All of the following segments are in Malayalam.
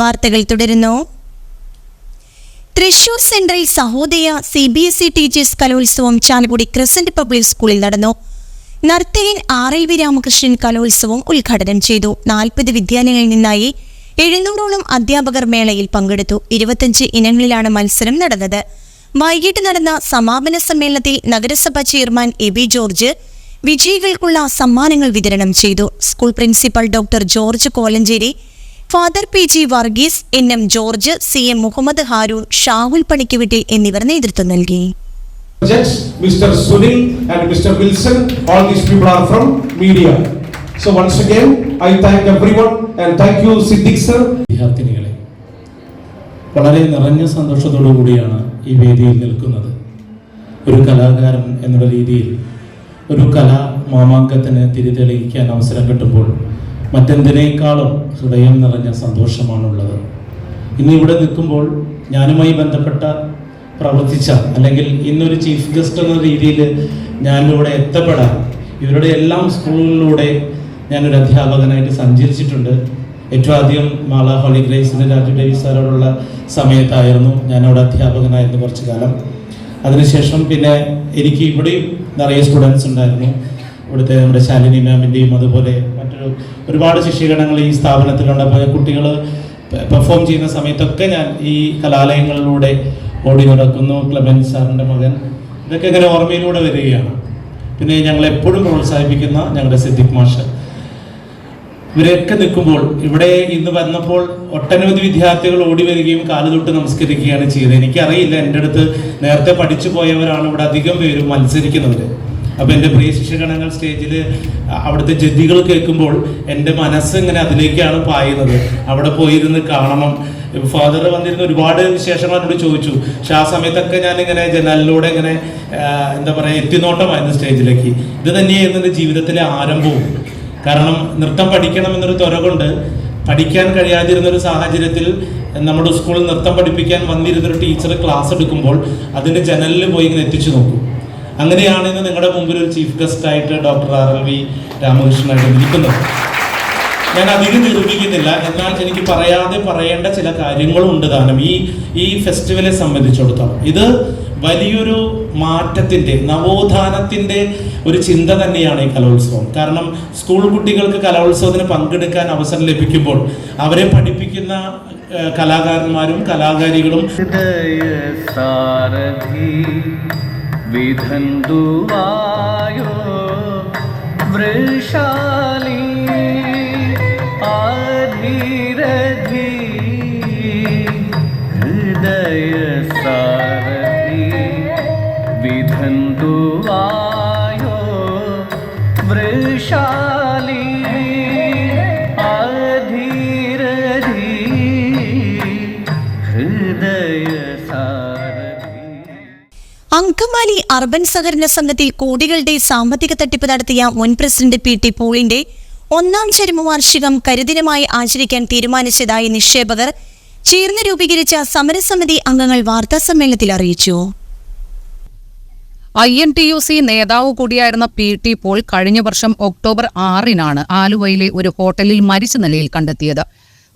വാർത്തകൾ തുടരുന്നു. Thrissur central Sahodaya C B S E teachers കലോത്സവം ചാലക്കുടി ക്രസന്റ് പബ്ലിക് സ്കൂളിൽ നടന്നു. നർത്തകൻ ആർ എൽ വി രാമകൃഷ്ണൻ കലോത്സവം ഉദ്ഘാടനം ചെയ്തു. നാൽപ്പത് വിദ്യാലയങ്ങളിൽ നിന്നായി എഴുന്നൂറോളം അധ്യാപകർ മേളയിൽ പങ്കെടുത്തു. ഇരുപത്തഞ്ച് ഇനങ്ങളിലാണ് മത്സരം നടന്നത്. വൈകിട്ട് നടന്ന സമാപന സമ്മേളനത്തിൽ നഗരസഭ ചെയർമാൻ എ ബി ജോർജ് വിജയികൾക്കുള്ള സമ്മാനങ്ങൾ വിതരണം ചെയ്തു. School principal doctor George Kolenchery father P G Varghese N M George C M Muhammad Haroon Shahul Panikkaveettil എന്നിവർ നേതൃത്വം നൽകി Judge, Mr. Sunil and Mr. Wilson, all these people are from media. So once again, I thank everyone and thank you Siddiq sir. വിദ്യാർത്ഥിനികളെ വളരെ നിറഞ്ഞ സന്തോഷത്തോടു കൂടിയാണ് ഈ വേദിയിൽ നിൽക്കുന്നത് ഒരു കലാകാരൻ എന്നുള്ള രീതിയിൽ ഒരു കലാ മാമാങ്കത്തിന് തിരിതെളിയിക്കാൻ അവസരം കിട്ടുമ്പോൾ മറ്റെന്തിനേക്കാളും ഹൃദയം നിറഞ്ഞ സന്തോഷമാണുള്ളത്. ഇന്ന് ഇവിടെ നിൽക്കുമ്പോൾ ഞാനുമായി ബന്ധപ്പെട്ട പ്രവർത്തിച്ച അല്ലെങ്കിൽ ഇന്നൊരു ചീഫ് ഗസ്റ്റ് എന്ന രീതിയിൽ ഞാനിവിടെ എത്തപ്പെടാൻ ഇവരുടെ എല്ലാം സ്കൂളുകളിലൂടെ ഞാനൊരു അധ്യാപകനായിട്ട് സഞ്ചരിച്ചിട്ടുണ്ട്. ഏറ്റവും ആദ്യം മാള ഹോളി ഗ്രേസിന്റെ രാജു ഡേവി സാറോടുള്ള സമയത്തായിരുന്നു ഞാനവിടെ അധ്യാപകനായിരുന്നു കുറച്ചു കാലം. അതിനുശേഷം പിന്നെ എനിക്ക് ഇവിടെയും നിറയെ സ്റ്റുഡൻസ് ഉണ്ടായിരുന്നു. ഇവിടുത്തെ നമ്മുടെ ശാലിനി മാമിന്റെയും അതുപോലെ മറ്റൊരു ഒരുപാട് ശിക്ഷീകരണങ്ങൾ ഈ സ്ഥാപനത്തിലുണ്ട്. അപ്പോൾ കുട്ടികൾ പെർഫോം ചെയ്യുന്ന സമയത്തൊക്കെ ഞാൻ ഈ കലാലയങ്ങളിലൂടെ ഓടി നടക്കുന്നു. ക്ലബൻ സാറിന്റെ മകൻ. ഇതൊക്കെ ഇങ്ങനെ ഓർമ്മയിലൂടെ വരികയാണ്. പിന്നെ ഞങ്ങൾ എപ്പോഴും പ്രോത്സാഹിപ്പിക്കുന്ന ഞങ്ങളുടെ സിദ്ദിഖ് മാഷ്. ഇവരെയൊക്കെ നിൽക്കുമ്പോൾ ഇവിടെ ഇന്ന് വന്നപ്പോൾ ഒട്ടനവധി വിദ്യാർത്ഥികൾ ഓടി വരികയും കാലുതൊട്ട് നമസ്കരിക്കുകയാണ് ചെയ്തത്. എനിക്കറിയില്ല എന്റെ അടുത്ത് നേരത്തെ പഠിച്ചു പോയവരാണ് ഇവിടെ അധികം പേരും മത്സരിക്കുന്നവർ അപ്പോൾ എന്റെ പ്രിയ ശിക്ഷകണങ്ങൾ സ്റ്റേജിൽ അവിടുത്തെ ജതികൾ കേൾക്കുമ്പോൾ എന്റെ മനസ്സ് ഇങ്ങനെ അതിലേക്കാണ് പായുന്നത്. അവിടെ പോയിരുന്ന് കാണണം. ഫാദർ വന്നിരുന്ന ഒരുപാട് വിശേഷങ്ങൾ എന്നോട് ചോദിച്ചു. പക്ഷെ ആ സമയത്തൊക്കെ ഞാൻ ഇങ്ങനെ ജനലിലൂടെ ഇങ്ങനെ എന്താ പറയുക എത്തിനോട്ടമായിരുന്നു സ്റ്റേജിലേക്ക്. ഇത് തന്നെയായിരുന്നു എന്റെ ജീവിതത്തിലെ ആരംഭവും. കാരണം നൃത്തം പഠിക്കണം എന്നൊരു ത്വര കൊണ്ട് പഠിക്കാൻ കഴിയാതിരുന്ന ഒരു സാഹചര്യത്തിൽ നമ്മുടെ സ്കൂളിൽ നൃത്തം പഠിപ്പിക്കാൻ വന്നിരുന്നൊരു ടീച്ചർ ക്ലാസ് എടുക്കുമ്പോൾ അതിന്റെ ജനലിൽ പോയി ഇങ്ങനെ എത്തിച്ചു നോക്കും. അങ്ങനെയാണ് ഇന്ന് നിങ്ങളുടെ മുമ്പിൽ ഒരു ചീഫ് ഗസ്റ്റ് ആയിട്ട് ഡോക്ടർ ആർ എൽ വി രാമകൃഷ്ണനായിട്ട് ഇരിക്കുന്നത് ഞാൻ അധികം നിരൂപിക്കുന്നില്ല എന്നാൽ എനിക്ക് പറയാതെ പറയേണ്ട ചില കാര്യങ്ങളും ഉണ്ട് താനും ഈ ഈ ഫെസ്റ്റിവലെ സംബന്ധിച്ചിടത്തോളം. ഇത് വലിയൊരു മാറ്റത്തിന്റെ നവോത്ഥാനത്തിന്റെ ഒരു ചിന്ത തന്നെയാണ് ഈ കലോത്സവം. കാരണം സ്കൂൾ കുട്ടികൾക്ക് കലോത്സവത്തിന് പങ്കെടുക്കാൻ അവസരം ലഭിക്കുമ്പോൾ അവരെ പഠിപ്പിക്കുന്ന കലാകാരന്മാരും കലാകാരികളും വിധന്തുവായോ വൃഷാലി ആധീരധി അങ്കമാലി അർബൻ സഹകരണ സംഘത്തിൽ കോടികളുടെ സാമ്പത്തിക തട്ടിപ്പ് നടത്തിയ മുൻ പ്രസിഡന്റ് പി ടി പോളിന്റെ ഒന്നാം ചരമവാർഷികം കരിദിനമായി ആചരിക്കാൻ തീരുമാനിച്ചതായി നിക്ഷേപകർ ചേർന്ന് രൂപീകരിച്ച സമരസമിതി അംഗങ്ങൾ വാർത്താസമ്മേളനത്തിൽ അറിയിച്ചു. I N T U C നേതാവ് കൂടിയായിരുന്ന പി ടി പോൾ കഴിഞ്ഞ വർഷം ഒക്ടോബർ ആറിനാണ് ആലുവയിലെ ഒരു ഹോട്ടലിൽ മരിച്ച നിലയിൽ കണ്ടെത്തിയത്.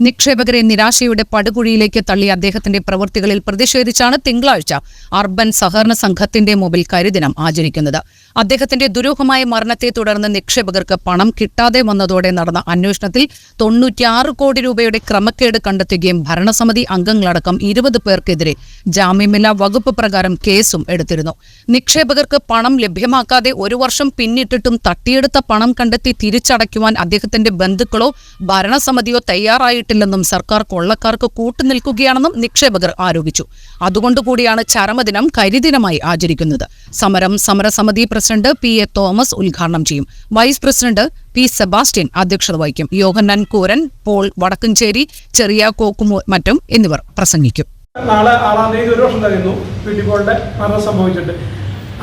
നിക്ഷേപകരെ നിരാശയുടെ പടുകുഴിയിലേക്ക് തള്ളിയ അദ്ദേഹത്തിന്റെ പ്രവൃത്തികളിൽ പ്രതിഷേധിച്ചാണ് തിങ്കളാഴ്ച അർബൻ സഹകരണ സംഘത്തിന്റെ മുമ്പിൽ കരിദിനം ആചരിക്കുന്നത്. അദ്ദേഹത്തിന്റെ ദുരൂഹമായ മരണത്തെ തുടർന്ന് നിക്ഷേപകർക്ക് പണം കിട്ടാതെ വന്നതോടെ നടന്ന അന്വേഷണത്തിൽ തൊണ്ണൂറ്റിയാറ് കോടി രൂപയുടെ ക്രമക്കേട് കണ്ടെത്തുകയും ഭരണസമിതി അംഗങ്ങളടക്കം ഇരുപത് പേർക്കെതിരെ ജാമ്യമില്ലാ വകുപ്പ് പ്രകാരം കേസും എടുത്തിരുന്നു. നിക്ഷേപകർക്ക് പണം ലഭ്യമാക്കാതെ ഒരു വർഷം പിന്നിട്ടിട്ടും തട്ടിയെടുത്ത പണം കണ്ടെത്തി തിരിച്ചടയ്ക്കുവാൻ അദ്ദേഹത്തിന്റെ ബന്ധുക്കളോ ഭരണസമിതിയോ തയ്യാറായിട്ടില്ലെന്നും സർക്കാർ കൊള്ളക്കാർക്ക് കൂട്ടുനിൽക്കുകയാണെന്നും നിക്ഷേപകർ ആരോപിച്ചു. അതുകൊണ്ടുകൂടിയാണ് ചരമദിനം കരിദിനമായി ആചരിക്കുന്നത്. സമരം സമരസമിതി പ്രസിഡന്റ് പി എ തോമസ് ഉദ്ഘാടനം ചെയ്യും. വൈസ് പ്രസിഡന്റ് പി സെബാസ്റ്റ്യൻ അധ്യക്ഷത വഹിക്കും. യോഹന്നാൻ കൂരൻ പോൾ വടക്കഞ്ചേരി ചെറിയ കോക്കുമോ മറ്റും എന്നിവർ പ്രസംഗിക്കും. നാളെ ആറാം തീയതി ഒരു വർഷം കഴിയുന്നു വീട്ടിക്കോളുടെ മരണം സംഭവിച്ചിട്ട്.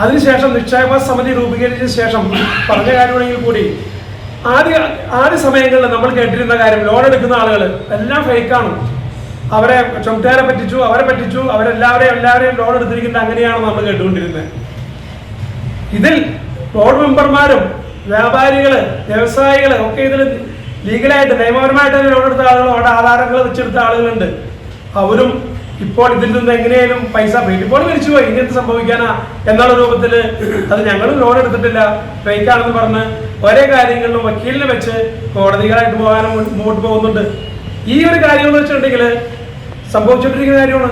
അതിനുശേഷം നിക്ഷേപ സമിതി രൂപീകരിച്ച ശേഷം പറഞ്ഞ കാര്യമാണെങ്കിൽ കൂടി ആദ്യ ആദ്യ സമയങ്ങളിൽ നമ്മൾ കേട്ടിരുന്ന കാര്യം ലോൺ എടുക്കുന്ന ആളുകൾ എല്ലാം ഫേക്കാണ് അവരെ ചുമട്ടുകാരെ പറ്റിച്ചു അവരെ പറ്റിച്ചു അവരെല്ലാവരെയും എല്ലാവരെയും ലോൺ എടുത്തിരിക്കുന്നത് അങ്ങനെയാണ് നമ്മൾ കേട്ടുകൊണ്ടിരുന്നത്. ഇതിൽ ബോർഡ് മെമ്പർമാരും വ്യാപാരികൾ വ്യവസായികൾ ഒക്കെ ഇതിൽ ലീഗലായിട്ട് നിയമപരമായിട്ട് ലോൺ എടുത്ത ആളുകൾ അവിടെ ആധാരങ്ങൾ വെച്ചെടുത്ത ആളുകളുണ്ട്. അവരും ഇപ്പോൾ ഇതിൽ നിന്ന് എങ്ങനെയാലും പൈസ ഇപ്പോൾ മരിച്ചു പോയി. ഇനി എന്ത് സംഭവിക്കാനാ എന്നുള്ള രൂപത്തിൽ അത് ഞങ്ങളും ലോൺ എടുത്തിട്ടില്ല. ഫേക്കാണെന്ന് പറഞ്ഞ് ഒരേ കാര്യങ്ങളിലും വക്കീലിനെ വെച്ച് കോടതികളായിട്ട് പോകാനും മുമ്പോട്ട് പോകുന്നുണ്ട്. ഈ ഒരു കാര്യം എന്ന് വെച്ചിട്ടുണ്ടെങ്കിൽ സംഭവിച്ചുകൊണ്ടിരിക്കുന്ന കാര്യമാണ്.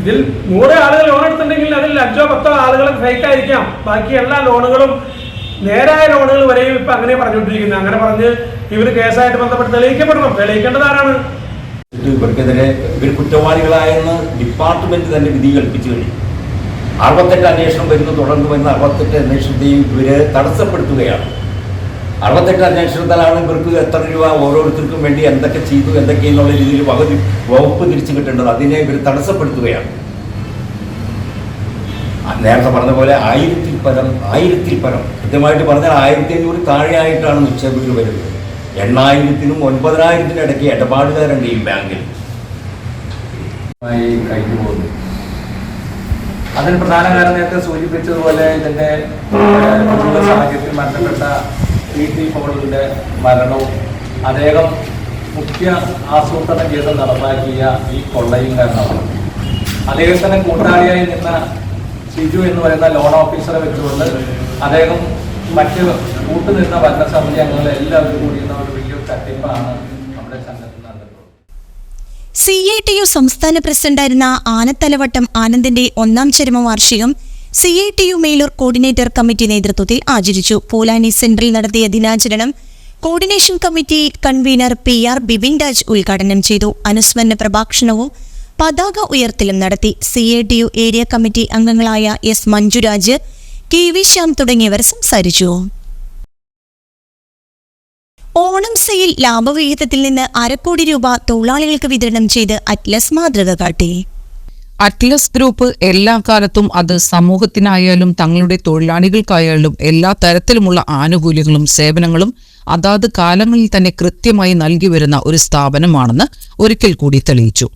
ഇതിൽ നൂറ് ആളുകൾ ലോൺ എടുത്തിട്ടുണ്ടെങ്കിൽ അതിൽ അഞ്ചോ പത്തോ ആളുകൾ ഫേക്ക് ആയിരിക്കാം. ബാക്കി എല്ലാ ലോണുകളും നേരായ ലോണുകൾ വരെയും ഇപ്പൊ അങ്ങനെ പറഞ്ഞുകൊണ്ടിരിക്കുന്നത് അങ്ങനെ പറഞ്ഞ് ഇവർ കേസായിട്ട് ബന്ധപ്പെട്ട് തെളിയിക്കപ്പെടണം. തെളിയിക്കേണ്ടത് ആരാണ്? ഇവർക്കെതിരെ ഇവർ കുറ്റവാളികളായെന്ന് ഡിപ്പാർട്ട്മെന്റ് തന്നെ വിധി കൽപ്പിച്ചു കഴിഞ്ഞു. അറുപത്തെട്ട് അന്വേഷണം വരുന്നു തുടങ്ങുമെന്ന് അറുപത്തെട്ട് അന്വേഷണത്തെയും ഇവർ തടസ്സപ്പെടുത്തുകയാണ്. അറുപത്തെട്ട് അന്വേഷണത്തിലാണ് ഇവർക്ക് എത്ര രൂപ ഓരോരുത്തർക്കും വേണ്ടി എന്തൊക്കെ ചെയ്തു എന്തൊക്കെ എന്നുള്ള രീതിയിൽ പകുതി വകുപ്പ് തിരിച്ചു കിട്ടേണ്ടത്. അതിനെ ഇവർ തടസ്സപ്പെടുത്തുകയാണ്. നേരത്തെ പറഞ്ഞ പോലെ ആയിരത്തിൽ പരം ആയിരത്തിൽ പരം. കൃത്യമായിട്ട് പറഞ്ഞാൽ ആയിരത്തി അഞ്ഞൂറ് താഴെയായിട്ടാണ് നിക്ഷേപകർ വരുന്നത്. എണ്ണായിരത്തിനും ഒൻപതിനായിരത്തിനും ഇടയ്ക്ക് ഇടപാടുകാരുണ്ട് ഈ ബാങ്കിൽ കഴിഞ്ഞു പോകുന്നു. അതിന് പ്രധാന കാരണം നേരത്തെ സൂചിപ്പിച്ചതുപോലെ ഇതിന്റെ സാഹചര്യത്തിൽ മരണപ്പെട്ട പി ടി പോളിന്റെ മരണവും അദ്ദേഹം മുഖ്യ ആസൂത്രണ ചെയ്ത് നടപ്പാക്കിയ ഈ കൊള്ളയും കാരണമാണ്. അദ്ദേഹത്തിന് കൂട്ടാളിയായി നിന്ന ഷിജു എന്ന് പറയുന്ന ലോൺ ഓഫീസറെ വെച്ചുകൊണ്ട് അദ്ദേഹം മറ്റ് കൂട്ടുനിന്ന ഭരണസമിതി അംഗങ്ങളെല്ലാവരും കൂടി ഒരു വലിയൊരു തട്ടിപ്പാണ് സി ഐ ടി യു സംസ്ഥാന പ്രസിഡന്റായിരുന്ന ആനത്തലവട്ടം ആനന്ദിന്റെ ഒന്നാം ചരമവാർഷികം C I T U Melur coordinator committee നേതൃത്വത്തിൽ ആചരിച്ചു. പൂലാനി സെന്ററിൽ നടത്തിയ ദിനാചരണം coordination committee convener P R Bibin Raj ഉദ്ഘാടനം ചെയ്തു. അനുസ്മരണ പ്രഭാഷണവും പതാക ഉയർത്തലും നടത്തി. C I T U area committee അംഗങ്ങളായ S Manjuraj K V Shyam തുടങ്ങിയവർ സംസാരിച്ചു. ഓണം സെയിൽ ലാഭവിഹിതത്തിൽ നിന്ന് അരക്കോടി രൂപ തൊഴിലാളികൾക്ക് വിതരണം ചെയ്ത് അറ്റ്ലസ് മാതൃക കാട്ടി. അറ്റ്ലസ് ഗ്രൂപ്പ് എല്ലാ കാലത്തും അത് സമൂഹത്തിനായാലും തങ്ങളുടെ തൊഴിലാളികൾക്കായാലും എല്ലാ തരത്തിലുമുള്ള ആനുകൂല്യങ്ങളും സേവനങ്ങളും അതാത് കാലങ്ങളിൽ തന്നെ കൃത്യമായി നൽകി വരുന്ന ഒരു സ്ഥാപനമാണെന്ന് ഒരിക്കൽ കൂടി തെളിയിച്ചു.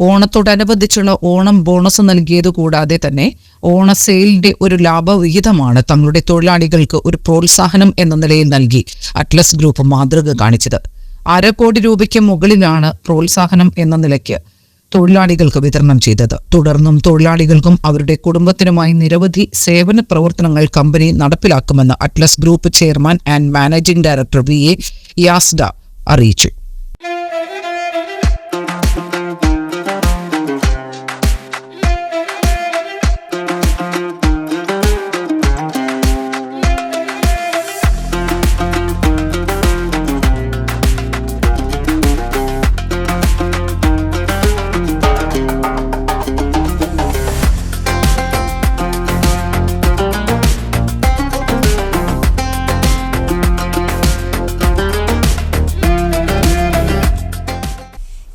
ഓണത്തോടനുബന്ധിച്ചുള്ള ഓണം ബോണസ് നൽകിയത് കൂടാതെ തന്നെ ഓണ സെയിലിന്റെ ഒരു ലാഭവിഹിതമാണ് തങ്ങളുടെ തൊഴിലാളികൾക്ക് ഒരു പ്രോത്സാഹനം എന്ന നിലയിൽ നൽകി അറ്റ്ലസ് ഗ്രൂപ്പ് മാതൃക കാണിച്ചത്. അര കോടി രൂപയ്ക്ക് മുകളിലാണ് പ്രോത്സാഹനം എന്ന നിലയ്ക്ക് തൊഴിലാളികൾക്ക് വിതരണം ചെയ്തത്. തുടർന്നും തൊഴിലാളികൾക്കും അവരുടെ കുടുംബത്തിനുമായി നിരവധി സേവന പ്രവർത്തനങ്ങൾ company നടപ്പിലാക്കുമെന്ന് Atlas group chairman and managing director V A യാസ്ഡ അറിയിച്ചു.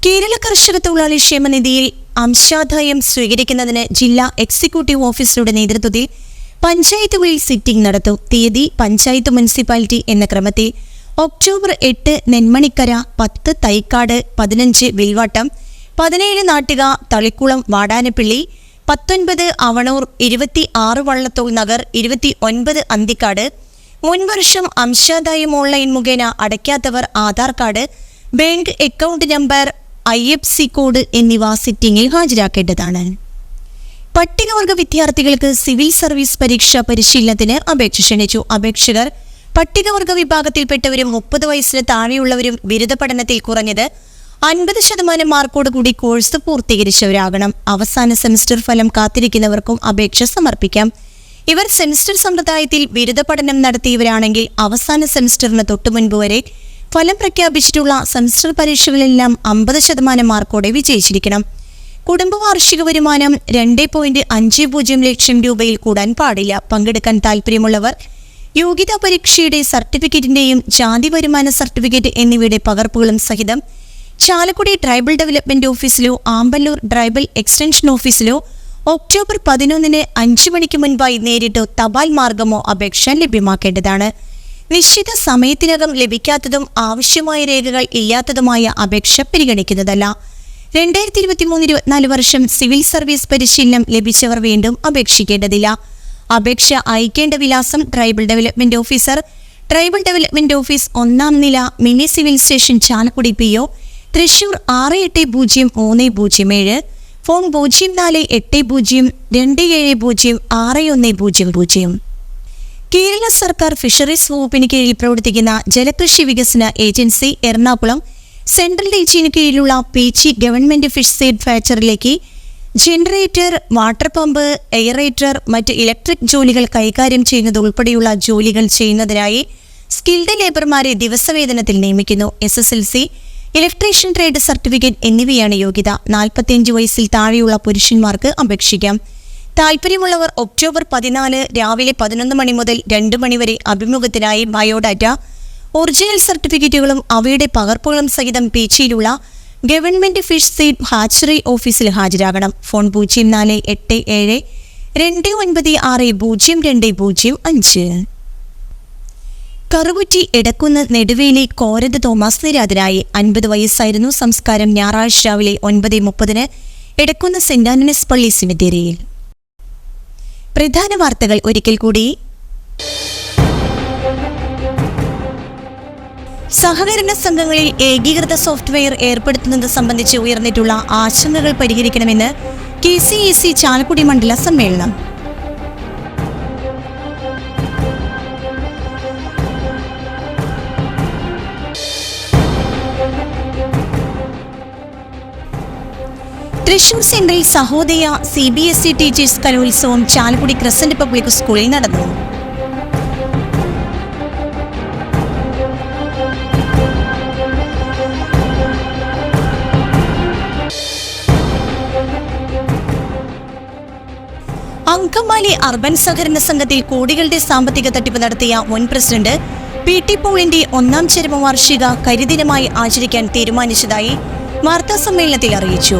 കേരള കർഷക തൊഴിലാളി ക്ഷേമനിധിയിൽ അംശാദായം സ്വീകരിക്കുന്നതിന് ജില്ലാ എക്സിക്യൂട്ടീവ് ഓഫീസറുടെ നേതൃത്വത്തിൽ പഞ്ചായത്തുകളിൽ സിറ്റിംഗ് നടത്തും. തീയതി പഞ്ചായത്ത് മുനിസിപ്പാലിറ്റി എന്ന ക്രമത്തിൽ ഒക്ടോബർ എട്ട് നെന്മണിക്കര പത്ത് തൈക്കാട് പതിനഞ്ച് വിൽവാട്ടം പതിനേഴ് നാട്ടിക തളിക്കുളം വാടാനപ്പിള്ളി പത്തൊൻപത് അവണൂർ ഇരുപത്തി ആറ് വള്ളത്തോൾ നഗർ ഇരുപത്തി ഒൻപത് അന്തിക്കാട് മുൻവർഷം അംശാദായം ഓൺലൈൻ മുഖേന അടയ്ക്കാത്തവർ Aadhaar card bank account number I F C code എന്നിവ സിറ്റിംഗിൽ ഹാജരാക്കേണ്ടതാണ്. പട്ടികവർഗ വിദ്യാർത്ഥികൾക്ക് സിവിൽ സർവീസ് പരീക്ഷാ പരിശീലനത്തിന് അപേക്ഷ ക്ഷണിച്ചു. അപേക്ഷകർ പട്ടികവർഗ വിഭാഗത്തിൽപ്പെട്ടവരും മുപ്പത് വയസ്സിന് താഴെയുള്ളവരും ബിരുദ പഠനത്തിൽ കുറഞ്ഞത് അൻപത് ശതമാനം മാർക്കോട് കൂടി കോഴ്സ് പൂർത്തീകരിച്ചവരാകണം. അവസാന സെമസ്റ്റർ ഫലം കാത്തിരിക്കുന്നവർക്കും അപേക്ഷ സമർപ്പിക്കാം. ഇവർ സെമസ്റ്റർ സമ്പ്രദായത്തിൽ ബിരുദ പഠനം നടത്തിയവരാണെങ്കിൽ അവസാന സെമസ്റ്ററിന് തൊട്ടുമുൻപ് വരെ ഫലം പ്രഖ്യാപിച്ചിട്ടുള്ള സെമസ്റ്റർ പരീക്ഷകളിലെല്ലാം അമ്പത് ശതമാനം മാർക്കോടെ വിജയിച്ചിരിക്കണം. കുടുംബ വാർഷിക വരുമാനം രണ്ട് പോയിന്റ് അഞ്ച് പൂജ്യം ലക്ഷം രൂപയിൽ കൂടാൻ പാടില്ല. പങ്കെടുക്കാൻ താൽപ്പര്യമുള്ളവർ യോഗ്യതാ പരീക്ഷയുടെ സർട്ടിഫിക്കറ്റിന്റെയും ജാതി വരുമാന സർട്ടിഫിക്കറ്റ് എന്നിവയുടെ പകർപ്പുകളും സഹിതം ചാലക്കുടി ട്രൈബൽ ഡെവലപ്മെന്റ് ഓഫീസിലോ ആമ്പല്ലൂർ ട്രൈബൽ എക്സ്റ്റൻഷൻ ഓഫീസിലോ ഒക്ടോബർ പതിനൊന്നിന് അഞ്ചു മണിക്ക് മുൻപായി നേരിട്ടോ തപാൽ മാർഗമോ അപേക്ഷ ലഭ്യമാക്കേണ്ടതാണ്. നിശ്ചിത സമയത്തിനകം ലഭിക്കാത്തതും ആവശ്യമായ രേഖകൾ ഇല്ലാത്തതുമായ അപേക്ഷ പരിഗണിക്കുന്നതല്ല. രണ്ടായിരത്തി ഇരുപത്തി മൂന്ന് ഇരുപത്തിനാല് വർഷം സിവിൽ സർവീസ് പരിശീലനം ലഭിച്ചവർ വീണ്ടും അപേക്ഷിക്കേണ്ടതില്ല. അപേക്ഷ അയക്കേണ്ട വിലാസം tribal development officer tribal development office ഒന്നാം നില mini civil station Chalakudy P O Thrissur ആറ് എട്ട് പൂജ്യം മൂന്ന് പൂജ്യം ഏഴ് ഫോൺ പൂജ്യം നാല് എട്ട് പൂജ്യം രണ്ട് ഏഴ് പൂജ്യം ആറ് ഒന്ന് പൂജ്യം പൂജ്യം. കേരള സർക്കാർ ഫിഷറീസ് വകുപ്പിന് കീഴിൽ പ്രവർത്തിക്കുന്ന ജലകൃഷി വികസന ഏജൻസി എറണാകുളം സെൻട്രൽ റീജിയന് കീഴിലുള്ള പീച്ചി ഗവൺമെന്റ് ഫിഷ് സീഡ് ഫാക്ടറിയിലേക്ക് ജനറേറ്റർ വാട്ടർ പമ്പ് എയറേറ്റർ മറ്റ് ഇലക്ട്രിക് ജോലികൾ കൈകാര്യം ചെയ്യുന്നത് ഉൾപ്പെടെയുള്ള ജോലികൾ ചെയ്യുന്നതിനായി സ്കിൽഡ് ലേബർമാരെ ദിവസവേതനത്തിൽ നിയമിക്കുന്നു. S S L C electrician trade certificate എന്നിവയാണ് യോഗ്യത. നാൽപ്പത്തിയഞ്ച് വയസ്സിൽ താഴെയുള്ള പുരുഷന്മാർക്ക് അപേക്ഷിക്കാം. താല്പര്യമുള്ളവർ ഒക്ടോബർ പതിനാല് രാവിലെ പതിനൊന്ന് മണി മുതൽ രണ്ട് മണിവരെ അഭിമുഖത്തിനായി ബയോഡാറ്റ ഒറിജിനൽ സർട്ടിഫിക്കറ്റുകളും അവയുടെ പകർപ്പുകളും സഹിതം പേച്ചിയിലുള്ള ഗവൺമെന്റ് ഫിഷ് സീഡ് ഹാച്ചറി ഓഫീസിൽ ഹാജരാകണം. ഫോൺ പൂജ്യം നാല് എട്ട് ഏഴ് രണ്ട് ഒൻപത് ആറ് പൂജ്യം രണ്ട് പൂജ്യം അഞ്ച്. കറുകുറ്റി എടക്കുന്ന് നെടുവേലി കോരത് തോമസ് നിരാതനായി അൻപത് വയസ്സായിരുന്നു സംസ്കാരം ഞായറാഴ്ച രാവിലെ ഒൻപത് മുപ്പതിന് എടക്കുന്ന് സെന്റ് ആന്റണീസ് പള്ളി സിമിത്തേരിയിൽ പ്രധാന വാർത്തകൾ ഒരിക്കൽ കൂടി. സഹകരണ സംഘങ്ങളിൽ ഏകീകൃത സോഫ്റ്റ്വെയർ ഏർപ്പെടുത്തുന്നത് സംബന്ധിച്ച് ഉയർന്നിട്ടുള്ള ആശങ്കകൾ പരിഹരിക്കണമെന്ന് K C E C Chalakudy മണ്ഡല സമ്മേളനം. Thrissur central Sahodaya C B S E teachers കലോത്സവം ചാലക്കുടി ക്രസന്റ് പബ്ലിക് സ്കൂളിൽ നടന്നു. അങ്കമാലി അർബൻ സഹകരണ സംഘത്തിൽ കോടികളുടെ സാമ്പത്തിക തട്ടിപ്പ് നടത്തിയ മുൻ പ്രസിഡന്റ് പി ടി പോളിന്റെ ഒന്നാം ചരമ വാർഷിക കരിദിനമായി ആചരിക്കാൻ തീരുമാനിച്ചതായി വാർത്താസമ്മേളനത്തിൽ അറിയിച്ചു.